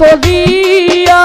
করিয়া